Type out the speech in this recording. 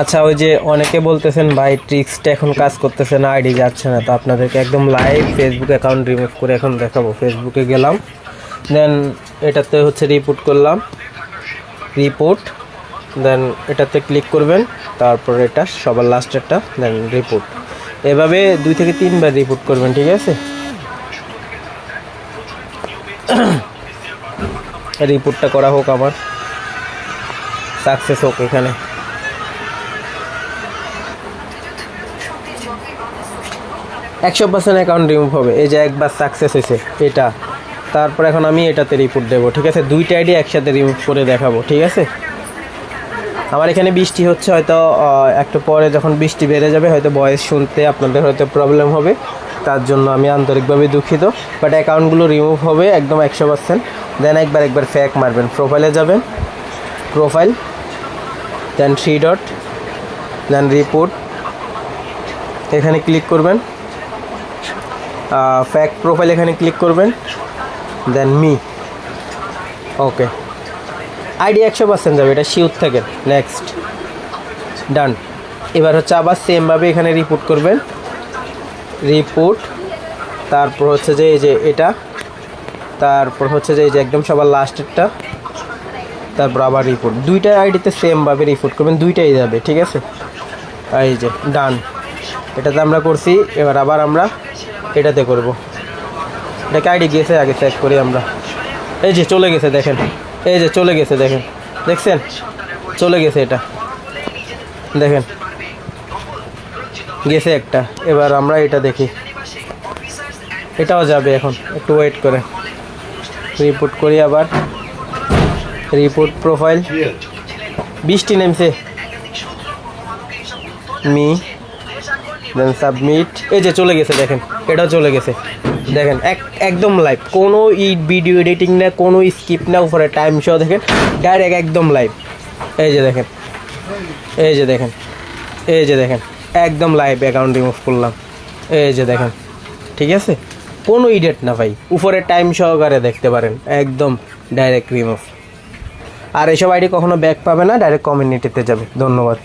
আচ্ছা ওই যে অনেকে বলতেছেন, ভাই ট্রিক্সটা এখন কাজ করতেছে না, আইডি যাচ্ছে না। তো আপনাদেরকে একদম লাইভ ফেসবুক অ্যাকাউন্ট রিমুভ করে এখন দেখাবো। ফেসবুকে গেলাম দেন এটাতে হচ্ছে রিপোর্ট করলাম। রিপোর্ট দেন এটাতে ক্লিক করবেন, তারপর এটা সবার লাস্টেরটা দেন রিপোর্ট এভাবে দুই থেকে তিনবার রিপোর্ট করবেন, ঠিক আছে? রিপোর্টটা করা হোক আমার। সাকসেস হোক এখানে। একশো পার্সেন্ট অ্যাকাউন্ট রিমুভ হবে। এই যে একবার সাকসেস হয়েছে, এটা। তারপর এখন আমি এটাতে রিপোর্ট দেবো, ঠিক আছে? দুইটা আইডি একসাথে রিমুভ করে দেখাবো, ঠিক আছে? আমার এখানে বৃষ্টি হচ্ছে, হয়তো একটু পরে যখন বৃষ্টি বেড়ে যাবে, হয়তো ভয়েস শুনতে আপনাদের হয়তো প্রবলেম হবে। তার জন্য আমি আন্তরিকভাবে দুঃখিত। বাট অ্যাকাউন্টগুলো রিমুভ হবে একদম একশো পার্সেন্ট দেন একবার একবার ফ্যাক মারবেন। প্রোফাইলে যাবেন। Profile then three dot then report এখানে ক্লিক করবেন। ফ্যাক প্রোফাইল এখানে ক্লিক করবেন। দেন মি ওকে আইডি একশো পার্সেন্ট যাবে, এটা শিওর থেকে। নেক্সট ডান এবার হচ্ছে আবার সেমভাবে এখানে রিপোর্ট করবেন। রিপোর্ট তারপর হচ্ছে যে এই যে এটা। তারপর হচ্ছে যে এই যে একদম সবার লাস্টেরটা তারপর আবার রিপোর্ট দুইটা আইডিতে সেমভাবে রিপোর্ট করবেন, দুইটাই যাবে, ঠিক আছে? এই যে ডান এটাতে আমরা করছি এবার আবার আমরা এটাতে করব। এটাকে আইডি গিয়েছে আগে চেক করি আমরা। এই যে চলে গেছে দেখেন এই যে চলে গেছে দেখেন। দেখছেন? চলে গেছে এটা। দেখেন? গেছে একটা। এবার আমরা এটা দেখি। এটাও যাবে এখন। একটু ওয়েট করে রিপোর্ট করি আবার। রিপোর্ট প্রোফাইল বৃষ্টি নেমছে। মি। দেন সাবমিট এই যে চলে গেছে, দেখেন। এটাও চলে গেছে। দেখেন, এক, একদম লাইভ কোনো ভিডিও এডিটিং না কোনো স্কিপ না উপরে টাইম শো দেখেন ডাইরেক্ট একদম লাইভ এই যে দেখেন। এই যে দেখেন। এই যে দেখেন। একদম লাইভ অ্যাকাউন্ট রিমুভ করলাম। এই যে দেখেন। ঠিক আছে? কোনো ইডেট না ভাই। উপরে টাইম সহকারে দেখতে পারেন। একদম ডাইরেক্ট রিমুভ আর এসব আইডি কখনো ব্যাক পাবে না ডাইরেক্ট কমিউনিটিতে যাবে। ধন্যবাদ।